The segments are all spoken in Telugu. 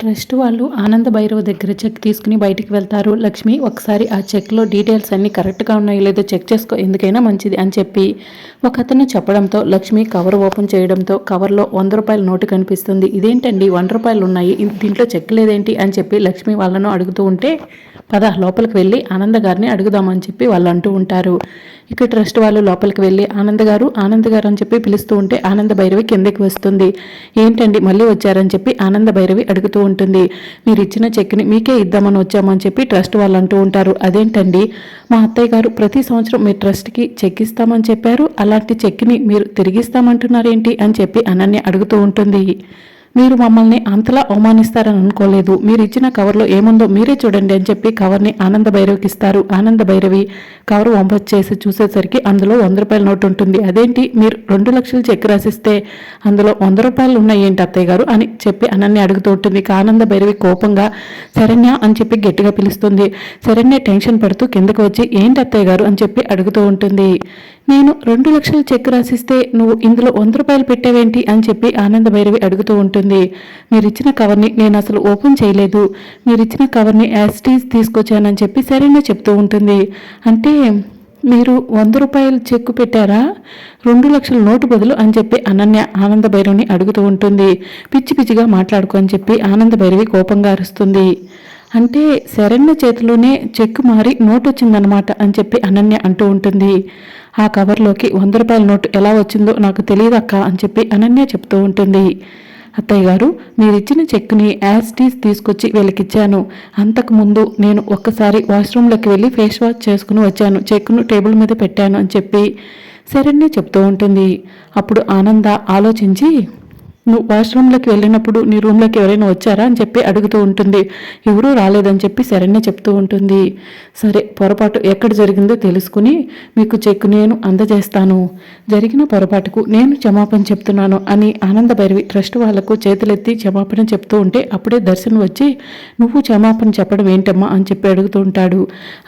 ట్రస్ట్ వాళ్ళు ఆనంద భైరవ దగ్గర చెక్ తీసుకుని బయటికి వెళ్తారు. లక్ష్మి ఒకసారి ఆ చెక్లో డీటెయిల్స్ అన్నీ కరెక్ట్గా ఉన్నాయో. లేదో చెక్ చేసుకో ఎందుకైనా మంచిది అని చెప్పి ఒక అతను చెప్పడంతో లక్ష్మి కవర్ ఓపెన్ చేయడంతో కవర్లో వంద రూపాయల నోటు కనిపిస్తుంది. ఇదేంటండి? వంద రూపాయలు ఉన్నాయి. దీంట్లో చెక్ లేదేంటి? అని చెప్పి లక్ష్మి వాళ్ళను అడుగుతూ ఉంటే పద లోపలికి వెళ్ళి ఆనంద గారిని అడుగుదామని చెప్పి వాళ్ళు అంటూ ఉంటారు. ఇక ట్రస్ట్ వాళ్ళు లోపలికి వెళ్ళి ఆనంద గారు ఆనంద గారు అని చెప్పి పిలుస్తూ ఉంటే ఆనంద భైరవి కిందకి వస్తుంది. ఏంటండి? మళ్ళీ వచ్చారని చెప్పి ఆనంద భైరవి అడుగుతూ ఉంటుంది. మీరు ఇచ్చిన చెక్ని మీకే ఇద్దామని వచ్చామని చెప్పి ట్రస్ట్ వాళ్ళు అంటూ ఉంటారు. అదేంటండి? మా అత్తయ్య గారు ప్రతి సంవత్సరం మీ ట్రస్ట్కి చెక్ ఇస్తామని చెప్పారు. అలాంటి చెక్ని మీరు తిరిగిస్తామంటున్నారేంటి? అని చెప్పి అనన్య అడుగుతూ ఉంటుంది. మీరు మమ్మల్ని అంతలా అవమానిస్తారని అనుకోలేదు. మీరు ఇచ్చిన కవర్లో ఏముందో మీరే చూడండి అని చెప్పి కవర్ని ఆనంద భైరవికి ఇస్తారు. ఆనంద భైరవి కవర్ వంపొచ్చి చేసి చూసేసరికి అందులో వంద రూపాయల నోట్ ఉంటుంది. అదేంటి? మీరు రెండు లక్షలు చెక్ రాసిస్తే అందులో వంద రూపాయలు ఉన్నాయి ఏంటి అత్తయ్య గారు అని చెప్పి అనన్య అడుగుతూ ఉంటుంది. ఆనంద భైరవి కోపంగా శరణ్య అని చెప్పి గట్టిగా పిలుస్తుంది. శరణ్య టెన్షన్ పడుతూ కిందకు వచ్చి ఏంటి అత్తయ్య గారు? అని చెప్పి అడుగుతూ ఉంటుంది. నేను రెండు లక్షలు చెక్ రాసిస్తే నువ్వు ఇందులో వంద రూపాయలు పెట్టావేంటి అని చెప్పి ఆనంద భైరవి అడుగుతూ ఉంటుంది. మీరు ఇచ్చిన కవర్ని నేను అసలు ఓపెన్ చేయలేదు. మీరిచ్చిన కవర్ని యాస్టీస్ తీసుకొచ్చానని చెప్పి సరేనే చెప్తూ ఉంటుంది. అంటే మీరు వంద రూపాయలు చెక్కు పెట్టారా? రెండు లక్షల నోటు బదులు అని చెప్పి అనన్య ఆనంద భైరవిని అడుగుతూ ఉంటుంది. పిచ్చి పిచ్చిగా మాట్లాడుకో అని చెప్పి ఆనంద భైరవి కోపంగా అరుస్తుంది. అంటే శరణ్య చేతిలోనే చెక్కు మారి నోటు వచ్చిందనమాట అని చెప్పి అనన్య అంటూ ఉంటుంది. ఆ కవర్లోకి వంద రూపాయల నోటు ఎలా వచ్చిందో నాకు తెలియదక్క అని చెప్పి అనన్య చెప్తూ ఉంటుంది. అత్తయ్య గారు మీరిచ్చిన చెక్ని యాజ్ టీస్ తీసుకొచ్చి వీళ్ళకిచ్చాను. అంతకుముందు నేను ఒక్కసారి వాష్రూమ్లోకి వెళ్ళి ఫేస్ వాష్ చేసుకుని వచ్చాను. చెక్ను టేబుల్ మీద పెట్టాను అని చెప్పి శరణ్య చెప్తూ ఉంటుంది. అప్పుడు ఆనంద ఆలోచించి నువ్వు వాష్రూమ్లోకి వెళ్ళినప్పుడు నీ రూమ్లోకి ఎవరైనా వచ్చారా? అని చెప్పి అడుగుతూ ఉంటుంది. ఎవరూ రాలేదని చెప్పి శరణ్య చెప్తూ ఉంటుంది. సరే పొరపాటు ఎక్కడ జరిగిందో తెలుసుకుని మీకు చెక్ నేను అందజేస్తాను. జరిగిన పొరపాటుకు నేను క్షమాపణ చెప్తున్నాను అని ఆనంద భైరవి ట్రస్ట్ వాళ్ళకు చేతులెత్తి క్షమాపణ చెప్తూ ఉంటే అప్పుడే దర్శన్ వచ్చి నువ్వు క్షమాపణ చెప్పడం ఏంటమ్మా? అని చెప్పి అడుగుతూ ఉంటాడు.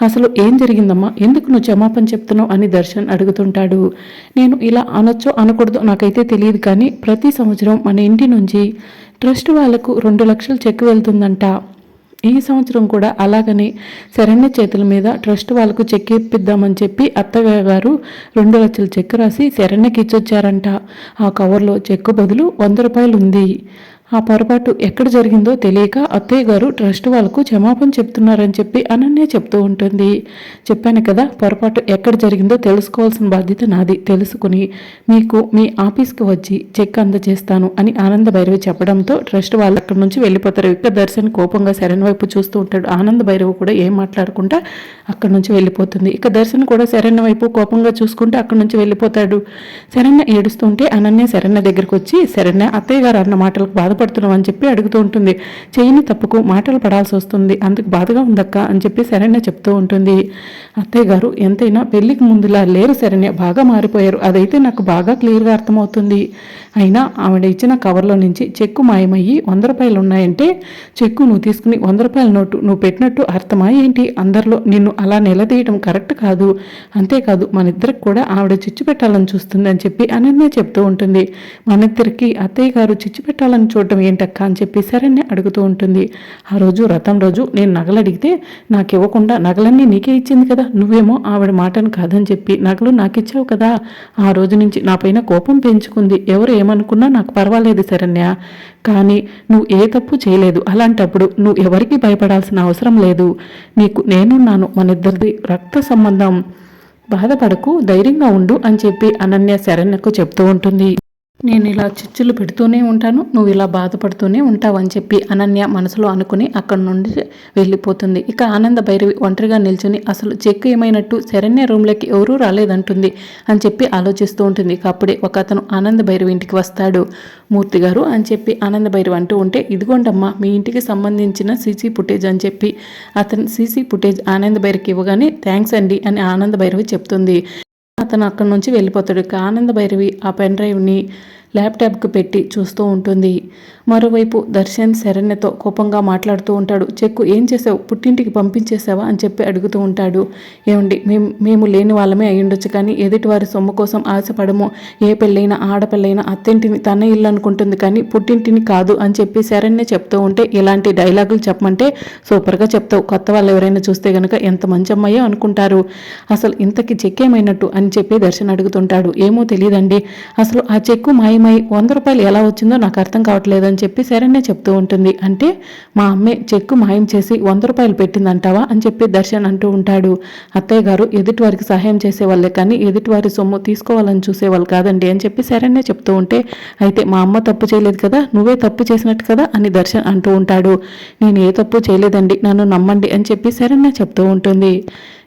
అసలు ఏం జరిగిందమ్మా? ఎందుకు నువ్వు క్షమాపణ చెప్తున్నావు? అని దర్శన్ అడుగుతుంటాడు. నేను ఇలా అనొచ్చో అనకూడదో నాకైతే తెలియదు కానీ ప్రతి సంవత్సరం మన ఇంటి నుంచి ట్రస్ట్ వాళ్ళకు రెండు లక్షలు చెక్ వెళ్తుందంట. ఈ సంవత్సరం కూడా అలాగని శరణ్య చేతుల మీద ట్రస్ట్ వాళ్ళకు చెక్ ఇప్పిద్దామని చెప్పి అత్తయ్య గారు రెండు లక్షల చెక్ రాసి శరణ్యకి ఇచ్చొచ్చారంట. ఆ కవర్లో చెక్కు బదులు వంద రూపాయలు ఉంది ఆ పొరపాటు ఎక్కడ జరిగిందో తెలియక అత్తయ్య గారు ట్రస్ట్ వాళ్ళకు క్షమాపణ చెప్తున్నారని చెప్పి అనన్య చెప్తూ ఉంటుంది. చెప్పాను కదా పొరపాటు ఎక్కడ జరిగిందో తెలుసుకోవాల్సిన బాధ్యత నాది. తెలుసుకుని మీకు మీ ఆఫీస్కి వచ్చి చెక్ అందజేస్తాను అని ఆనంద భైరవి చెప్పడంతో ట్రస్ట్ వాళ్ళు అక్కడి నుంచి వెళ్ళిపోతారు. ఇక దర్శన్ కోపంగా శరణ్ వైపు చూస్తూ ఉంటాడు. ఆనంద భైరవి కూడా ఏం మాట్లాడకుండా అక్కడి నుంచి వెళ్ళిపోతుంది. ఇక దర్శన్ కూడా శరణ్ వైపు కోపంగా చూసుకుంటే అక్కడి నుంచి వెళ్ళిపోతాడు. శరణ్య ఏడుస్తుంటే అనన్య శరణ్య దగ్గరికి వచ్చి శరణ్య అత్తయ్య గారు అన్న మాటలకు బాధపడుతున్నావు అని చెప్పి అడుగుతూ ఉంటుంది. చేయని తప్పుకు మాటలు పడాల్సి వస్తుంది. అందుకు బాధగా ఉందక్క అని చెప్పి శరణ్య చెప్తూ ఉంటుంది. అత్తయ్య గారు ఎంతైనా పెళ్ళికి ముందులా లేరు శరణ్య బాగా మారిపోయారు. అదైతే నాకు బాగా క్లియర్గా అర్థమవుతుంది. అయినా ఆవిడ ఇచ్చిన కవర్లో నుంచి చెక్కు మాయమయ్యి వంద రూపాయలు ఉన్నాయంటే చెక్కు నువ్వు తీసుకుని వంద రూపాయల నోటు నువ్వు పెట్టినట్టు అర్థమా ఏంటి? అందరిలో నిన్ను అలా నిలదీయడం కరెక్ట్ కాదు. అంతేకాదు మన ఇద్దరికి కూడా ఆవిడ చిచ్చు పెట్టాలని చూస్తుంది అని చెప్పి అనన్య చెప్తూ ఉంటుంది. మన ఇద్దరికి అత్తయ్య గారు చిచ్చు పెట్టాలని చూడటం ఏంటక్క అని చెప్పి శరణ్య అడుగుతూ ఉంటుంది. ఆ రోజు రథం రోజు నేను నగలు అడిగితే నాకు ఇవ్వకుండా నగలన్నీ నీకే ఇచ్చింది కదా నువ్వేమో ఆవిడ మాటను కాదని చెప్పి నగలు నాకు ఇచ్చావు కదా ఆ రోజు నుంచి నా పైన కోపం పెంచుకుంది. ఎవరు ఏమనుకున్నా నాకు పర్వాలేదు శరణ్య. కానీ నువ్వు ఏ తప్పు చేయలేదు. అలాంటప్పుడు నువ్వు ఎవరికి భయపడాల్సిన అవసరం లేదు. నీకు నేనున్నాను మన ఇద్దరిది రక్త సంబంధం. బాధపడకు ధైర్యంగా ఉండు అని చెప్పి అనన్య శరణ్యకు చెప్తూ ఉంటుంది. నేను ఇలా చిచ్చులు పెడుతూనే ఉంటాను నువ్వు ఇలా బాధపడుతూనే ఉంటావు అని చెప్పి అనన్య మనసులో అనుకుని అక్కడి నుండి వెళ్ళిపోతుంది. ఇక ఆనంద భైరవి ఒంటరిగా నిల్చుని అసలు చెక్ ఏమైనట్టు శరణ్య రూమ్లోకి ఎవరూ రాలేదంటుంది అని చెప్పి ఆలోచిస్తూ ఉంటుంది. ఇక అప్పుడే ఒక అతను ఆనంద భైరవి ఇంటికి వస్తాడు. మూర్తి గారు అని చెప్పి ఆనంద భైరవి అంటూ ఉంటే ఇదిగోండమ్మా మీ ఇంటికి సంబంధించిన సీసీ ఫుటేజ్ అని చెప్పి అతను సీసీ ఫుటేజ్ ఆనంద భైరవికి ఇవ్వగానే థ్యాంక్స్ అండి అని ఆనంద భైరవి చెప్తుంది. అతను అక్కడి నుంచి వెళ్ళిపోతాడు. ఇక ఆనంద భైరవి ఆ పెన్ డ్రైవ్ని ల్యాప్టాప్కి పెట్టి చూస్తూ ఉంటుంది. మరోవైపు దర్శన్ శరణ్యతో కోపంగా మాట్లాడుతూ ఉంటాడు. చెక్కు ఏం చేసావు? పుట్టింటికి పంపించేసావా అని చెప్పి అడుగుతూ ఉంటాడు. ఏమండి మేము మేము లేని వాళ్ళమే అయ్యుండొచ్చు కానీ ఎదుటి వారి సొమ్ము కోసం ఆశపడము. ఏ పెళ్ళైనా ఆడపిల్లైనా అత్తింటిని తన ఇల్లు అనుకుంటుంది కానీ పుట్టింటిని కాదు అని చెప్పి శరణ్య చెప్తూ ఉంటే ఇలాంటి డైలాగులు చెప్పమంటే సూపర్గా చెప్తావు. కొత్త వాళ్ళు ఎవరైనా చూస్తే గనక ఎంత మంచి అమ్మాయో అనుకుంటారు. అసలు ఇంతకి చెక్ ఏమైనట్టు అని చెప్పి దర్శన్ అడుగుతుంటాడు. ఏమో తెలియదండి అసలు ఆ చెక్కు మాయం ఏమై వంద రూపాయలు ఎలా వచ్చిందో నాకు అర్థం కావట్లేదు అని చెప్పి సరేనే చెప్తూ ఉంటుంది. అంటే మా అమ్మే చెక్కు మాయం చేసి వంద రూపాయలు పెట్టిందంటావా అని చెప్పి దర్శన్ అంటూ ఉంటాడు. అత్తయ్య గారు ఎదుటివారికి సహాయం చేసేవాళ్ళే కానీ ఎదుటివారి సొమ్ము తీసుకోవాలని చూసేవాళ్ళు కాదండి అని చెప్పి సరేనే చెప్తూ ఉంటే అయితే మా అమ్మ తప్పు చేయలేదు కదా నువ్వే తప్పు చేసినట్టు కదా అని దర్శన్ అంటూ ఉంటాడు. నేను ఏ తప్పు చేయలేదండి నన్ను నమ్మండి అని చెప్పి సరేనే చెప్తూ ఉంటుంది.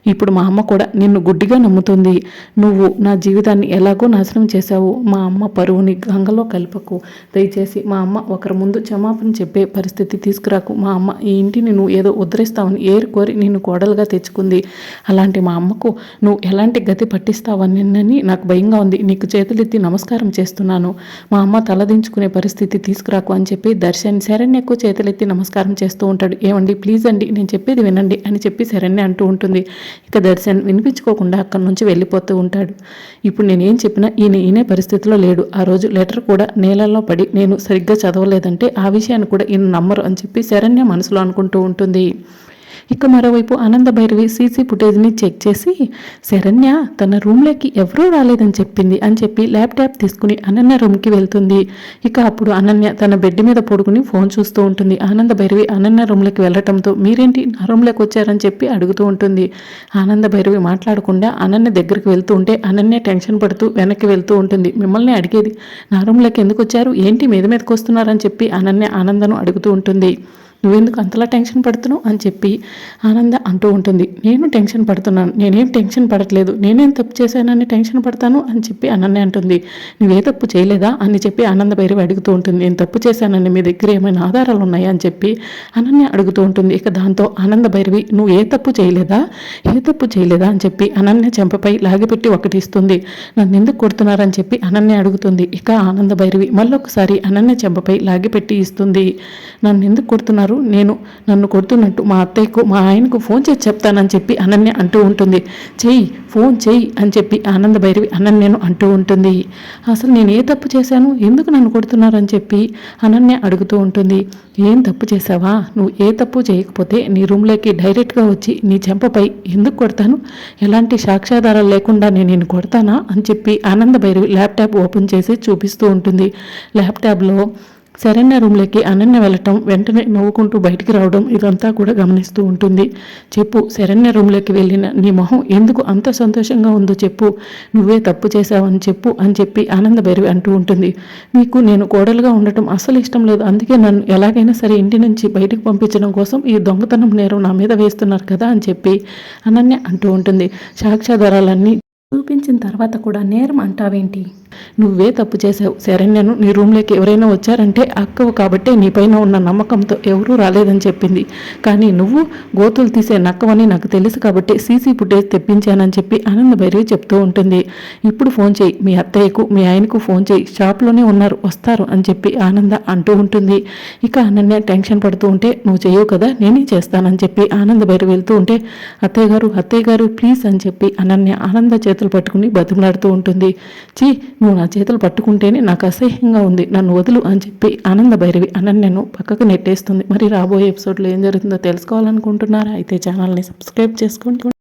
ఇప్పుడు మా అమ్మ కూడా నిన్ను గుడ్డిగా నమ్ముతుంది. నువ్వు నా జీవితాన్ని ఎలాగో నాశనం చేశావు. మా అమ్మ పరువుని గంగలో కలపకు. దయచేసి మా అమ్మ ఒకరి ముందు క్షమాపణ చెప్పే పరిస్థితి తీసుకురాకు. మా అమ్మ ఈ ఇంటిని నువ్వు ఏదో ఉద్ధరిస్తావని ఏరు కోరి నిన్ను కోడలుగా తెచ్చుకుంది. అలాంటి మా అమ్మకు నువ్వు ఎలాంటి గతి పట్టిస్తావని నాకు భయంగా ఉంది. నీకు చేతులెత్తి నమస్కారం చేస్తున్నాను. మా అమ్మ తలదించుకునే పరిస్థితి తీసుకురాకు అని చెప్పి దర్శన్ శరణ్యకు చేతులెత్తి నమస్కారం చేస్తూ ఉంటాడు. ఏమండి ప్లీజ్ అండి నేను చెప్పేది వినండి అని చెప్పి శరణ్య అంటూ ఉంటుంది. ఇక దర్శన్ వినిపించుకోకుండా అక్కడి నుంచి వెళ్ళిపోతూ ఉంటాడు. ఇప్పుడు నేనేం చెప్పినా ఈయన ఈయనే పరిస్థితిలో లేడు. ఆ రోజు లెటర్ కూడా నేలలో పడి నేను సరిగ్గా చదవలేదంటే ఆ విషయాన్ని కూడా ఈయన నమ్మరు అని చెప్పి శరణ్య మనసులో అనుకుంటూ ఉంటుంది. ఇక మరోవైపు ఆనంద భైరవి సీసీ ఫుటేజ్ని చెక్ చేసి శరణ్య తన రూమ్లోకి ఎవరూ రాలేదని చెప్పింది అని చెప్పి ల్యాప్టాప్ తీసుకుని అనన్య రూమ్కి వెళ్తుంది. ఇక అప్పుడు అనన్య తన బెడ్ మీద పడుకుని ఫోన్ చూస్తూ ఉంటుంది. ఆనంద భైరవి అనన్య రూమ్లోకి వెళ్ళటంతో మీరేంటి నా రూమ్లోకి వచ్చారని చెప్పి అడుగుతూ ఉంటుంది. ఆనంద భైరవి మాట్లాడకుండా అనన్య దగ్గరికి వెళ్తూ ఉంటే అనన్య టెన్షన్ పడుతూ వెనక్కి వెళ్తూ ఉంటుంది. మిమ్మల్ని అడిగేది నా రూమ్లోకి ఎందుకు వచ్చారు? ఏంటి? మీద మీదకి వస్తున్నారని చెప్పి అనన్య ఆనందను అడుగుతూ ఉంటుంది. నువ్వెందుకు అంతలా టెన్షన్ పడుతున్నావు అని చెప్పి ఆనంద అంటూ ఉంటుంది. నేను టెన్షన్ పడుతున్నాను. నేనేం టెన్షన్ పడట్లేదు. నేనేం తప్పు చేశానని టెన్షన్ పడతాను అని చెప్పి అనన్య అంటుంది. నువ్వే తప్పు చేయలేదా అని చెప్పి ఆనంద భైరవి అడుగుతూ ఉంటుంది. నేను తప్పు చేశానని మీ దగ్గర ఏమైనా ఆధారాలు ఉన్నాయా అని చెప్పి అనన్య అడుగుతూ ఉంటుంది. ఇక దాంతో ఆనంద భైరవి నువ్వు ఏ తప్పు చేయలేదా? ఏ తప్పు చేయలేదా? అని చెప్పి అనన్య చెంపపై లాగిపెట్టి ఒకటి ఇస్తుంది నన్ను ఎందుకు కొడుతున్నారని చెప్పి అనన్య అడుగుతుంది. ఇక ఆనంద భైరవి మళ్ళొకసారి అనన్య చెంపపై లాగిపెట్టి ఇస్తుంది. నన్ను ఎందుకు కొడుతున్నారు? నేను నన్ను కొడుతున్నట్టు మా అత్తయ్యకు మా ఆయనకు ఫోన్ చేసి చెప్తానని చెప్పి అనన్య అంటూ ఉంటుంది. చెయ్యి ఫోన్ చెయ్యి అని చెప్పి ఆనంద భైరవి అనన్యను అంటూ ఉంటుంది. అసలు నేను ఏ తప్పు చేశాను? ఎందుకు నన్ను కొడుతున్నారని చెప్పి అనన్య అడుగుతూ ఉంటుంది. ఏం తప్పు చేశావా? నువ్వు ఏ తప్పు చేయకపోతే నీ రూమ్లోకి డైరెక్ట్గా వచ్చి నీ చెంపపై ఎందుకు కొడతాను? ఎలాంటి సాక్ష్యాధారాలు లేకుండా నేను నేను కొడతానా? అని చెప్పి ఆనంద భైరవి ల్యాప్టాప్ ఓపెన్ చేసి చూపిస్తూ ఉంటుంది. ల్యాప్టాప్లో శరణ్య రూమ్లోకి అనన్య వెళ్ళటం వెంటనే నవ్వుకుంటూ బయటికి రావడం ఇదంతా కూడా గమనిస్తూ ఉంటుంది. చెప్పు శరణ్య రూమ్లోకి వెళ్ళిన నీ మొహం ఎందుకు అంత సంతోషంగా ఉందో చెప్పు. నువ్వే తప్పు చేశావని చెప్పు అని చెప్పి ఆనంద భైరవి అంటూ ఉంటుంది. నీకు నేను కోడలుగా ఉండటం అస్సలు ఇష్టం లేదు. అందుకే నన్ను ఎలాగైనా సరే ఇంటి నుంచి బయటకు పంపించడం కోసం ఈ దొంగతనం నేరం నా మీద వేస్తున్నారు కదా అని చెప్పి అనన్య అంటూ ఉంటుంది. సాక్ష్యాధారాలన్నీ చూపించిన తర్వాత కూడా నేరం అంటావేంటి? నువ్వే తప్పు చేసావు శరణ్యను నీ రూమ్లోకి ఎవరైనా వచ్చారంటే అక్కవు కాబట్టి నీపైన ఉన్న నమ్మకంతో ఎవరూ రాలేదని చెప్పింది. కానీ నువ్వు గోతులు తీసే నక్కవని నాకు తెలుసు కాబట్టి సీసీ ఫుటేజ్ తెప్పించానని చెప్పి ఆనంద భైరవి చెప్తూ ఉంటుంది. ఇప్పుడు ఫోన్ చేయి. మీ అత్తయ్యకు మీ ఆయనకు ఫోన్ చేయి. షాప్లోనే ఉన్నారు వస్తారు అని చెప్పి ఆనంద అంటూ ఉంటుంది. ఇక అనన్య టెన్షన్ పడుతూ ఉంటే నువ్వు చేయవు కదా నేనే చేస్తానని చెప్పి ఆనంద భైరవి వెళ్తూ ఉంటే అత్తయ్య గారు అత్తయ్య గారు ప్లీజ్ అని చెప్పి అనన్య ఆనంద చేతులు పట్టుకుని బతిమలాడుతూ ఉంటుంది. చీ నువ్వు నా చేతులు పట్టుకుంటేనే నాకు అసహ్యంగా ఉంది. నన్ను వదులు అని చెప్పి ఆనంద భైరవి అనన్యను పక్కకు నెట్టేస్తుంది. మరి రాబోయే ఎపిసోడ్లో ఏం జరుగుతుందో తెలుసుకోవాలనుకుంటున్నారా? అయితే ఛానల్ని సబ్స్క్రైబ్ చేసుకోండి.